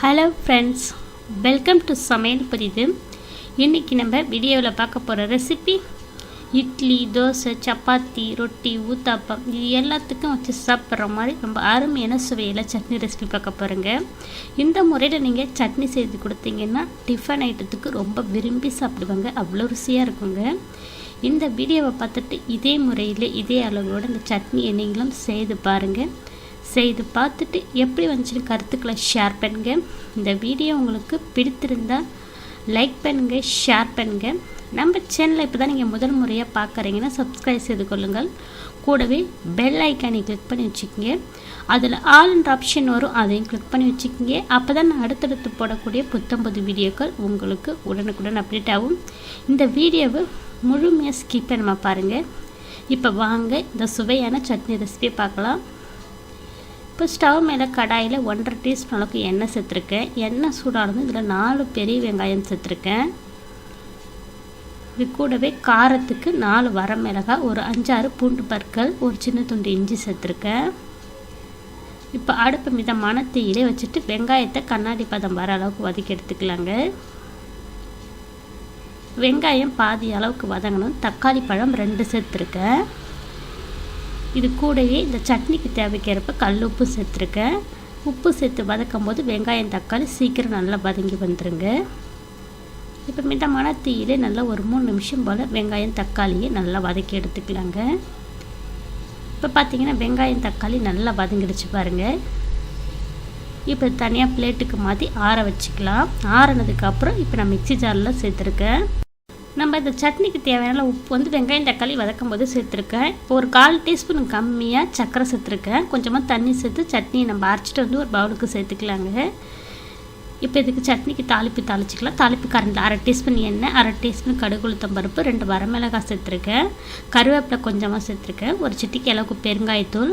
Hello friends welcome to சமையல் புரியுது இன்றைக்கி நம்ம வீடியோவில் பார்க்க போகிற ரெசிபி இட்லி தோசை சப்பாத்தி ரொட்டி ஊத்தாப்பம் இது எல்லாத்துக்கும் வச்சு சாப்பிட்ற மாதிரி ரொம்ப அருமையான சுவையில் சட்னி ரெசிபி பார்க்க போகிறேங்க இந்த முறையில் நீங்கள் சட்னி செய்து கொடுத்தீங்கன்னா டிஃபன் ஐட்டத்துக்கு ரொம்ப விரும்பி சாப்பிடுவாங்க. அவ்வளோ ருசியாக இருக்குங்க. இந்த வீடியோவை பார்த்துட்டு இதே முறையில் இதே அளவோட இந்த சட்னியை நீங்களும் செய்து பாருங்கள் செய்து பார்த்துட்டு எப்படி வந்துச்சுன்னு கருத்துக்களை ஷேர் பண்ணுங்க. இந்த வீடியோ உங்களுக்கு பிடித்திருந்தால் லைக் பண்ணுங்க ஷேர் பண்ணுங்க. நம்ம சேனலை இப்போ தான் நீங்கள் முதல் முறையாக பார்க்குறீங்கன்னா சப்ஸ்கிரைப் செய்து கொள்ளுங்கள். கூடவே பெல் ஐக்கானை கிளிக் பண்ணி வச்சுக்கோங்க. அதில் ஆல்ன்ற ஆப்ஷன் வரும் அதையும் கிளிக் பண்ணி வச்சுக்கோங்க. அப்போ தான் நான் அடுத்தடுத்து போடக்கூடிய புத்தம்பது வீடியோக்கள் உங்களுக்கு உடனுக்குடன் அப்டேட் ஆகும். இந்த வீடியோவை முழுமையாக ஸ்கிப் பண்ணாமல் பாருங்கள் இப்போ வாங்க இந்த சுவையான சட்னி ரெசிபியை பார்க்கலாம். இப்போ ஸ்டவ் மேலே கடாயில் ஒன்றரை டீஸ்பூன் அளவுக்கு எண்ணெய் சேர்த்துருக்கேன். எண்ணெய் சூடானது இதில் நாலு பெரிய வெங்காயம் சேர்த்துருக்கேன். இது கூடவே காரத்துக்கு நாலு வரமிளகாய் ஒரு அஞ்சாறு பூண்டு பற்கள் ஒரு சின்ன துண்டு இஞ்சி சேர்த்துருக்கேன். இப்போ அடுப்பு மிதமான தீயிலே வச்சுட்டு வெங்காயத்தை கண்ணாடி பதம் வர அளவுக்கு வதக்கி எடுத்துக்கலாங்க. வெங்காயம் பாதி அளவுக்கு வதங்கணும். தக்காளி பழம் ரெண்டு சேர்த்துருக்கேன். இது கூடவே இந்த சட்னிக்கு தேவைக்கிறப்ப கல் உப்பு சேர்த்துருக்கேன் உப்பு சேர்த்து வதக்கும் போது வெங்காயம் தக்காளி சீக்கிரம் நல்லா வதங்கி வந்துடுங்க இப்போ மிதமான தீயிலே நல்லா ஒரு மூணு நிமிஷம் போல் வெங்காயம் தக்காளியை நல்லா வதக்கி எடுத்துக்கலாங்க. இப்போ பார்த்தீங்கன்னா வெங்காயம் தக்காளி நல்லா வதங்கிடுச்சு பாருங்கள் இப்போ தனியாக பிளேட்டுக்கு மாற்றி ஆற வச்சுக்கலாம். ஆறினதுக்கப்புறம் இப்போ நான் மிக்சி ஜாரில் சேர்த்துருக்கேன். நம்ம இந்த சட்னிக்கு தேவையான உப்பு வந்து வெங்காயம் தக்காளி வதக்கும் போது சேர்த்துருக்கேன். இப்போ ஒரு கால் டீஸ்பூன் கம்மியாக சர்க்கரை சேர்த்துருக்கேன். கொஞ்சமாக தண்ணி சேர்த்து சட்னியை நம்ம அரைச்சிட்டு வந்து ஒரு பவுலுக்கு சேர்த்துக்கலாங்க. இப்போ இதுக்கு சட்னிக்கு தாளிப்பு தாளிச்சிக்கலாம். தாளிப்பு கரண்டில் அரை டீஸ்பூன் எண்ணெய் அரை டீஸ்பூன் கடுகு உளுத்தம் பருப்பு ரெண்டு வரமிளகாய் சேர்த்துருக்கேன். கருவேப்பிலை கொஞ்சமாக சேர்த்துருக்கேன். ஒரு சிட்டிக்கு அளவுக்கு பெருங்காயத்தூள்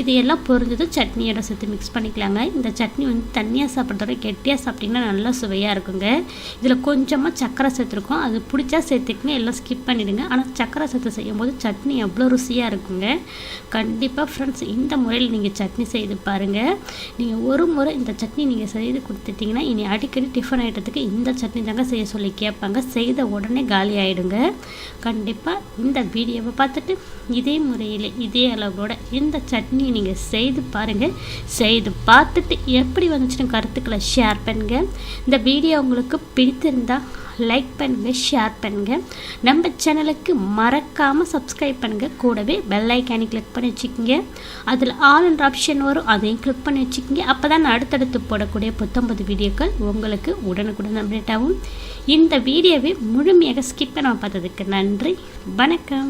இது எல்லாம் பொரிஞ்சது சட்னியோட சேர்த்து மிக்ஸ் பண்ணிக்கலாங்க. இந்த சட்னி வந்து தண்ணியாக சாப்பிட்றதோட கெட்டியாக சாப்பிட்டிங்கன்னா நல்லா சுவையாக இருக்குங்க. இதில் கொஞ்சமாக சக்கரை சேர்த்துருக்கோம். அது பிடிச்சா சேர்த்துக்குங்க எல்லாம் ஸ்கிப் பண்ணிவிடுங்க ஆனால் சக்கரை சேர்த்து செய்யும்போது சட்னி எவ்வளோ ருசியாக இருக்குங்க. கண்டிப்பாக ஃப்ரெண்ட்ஸ் இந்த முறையில் நீங்கள் சட்னி செய்து பாருங்கள் நீங்கள் ஒரு முறை இந்த சட்னி நீங்கள் செய்து கொடுத்துட்டிங்கன்னா இனி அடிக்கடி டிஃபன் ஐட்டத்துக்கு இந்த சட்னி தாங்க செய்ய சொல்லி கேட்பாங்க. செய்த உடனே காலி ஆகிடுங்க கண்டிப்பாக இந்த வீடியோவை பார்த்துட்டு இதே முறையில் இதே அளவோட இந்த சட்னி நீங்கள் செய்து பாருங்கள் செய்து பார்த்துட்டு எப்படி வந்துச்சுன்னு கருத்துக்களை ஷேர் பண்ணுங்கள் இந்த வீடியோ உங்களுக்கு பிடித்திருந்தால் லைக் பண்ணுங்கள் ஷேர் பண்ணுங்கள் நம்ம சேனலுக்கு மறக்காமல் சப்ஸ்கிரைப் பண்ணுங்கள் கூடவே பெல் ஐக்கானி கிளிக் பண்ணி வச்சுக்கோங்க. அதில் ஆல் அண்ட் ஆப்ஷன் வரும். அதையும் கிளிக் பண்ணி வச்சுக்கோங்க. அப்போ தான் அடுத்தடுத்து போடக்கூடிய புத்தம்பது வீடியோக்கள் உங்களுக்கு உடனுக்குடன் அப்டேட் ஆகும். இந்த வீடியோவை முழுமையாக ஸ்கிப் பண்ண பார்த்ததுக்கு நன்றி. வணக்கம்.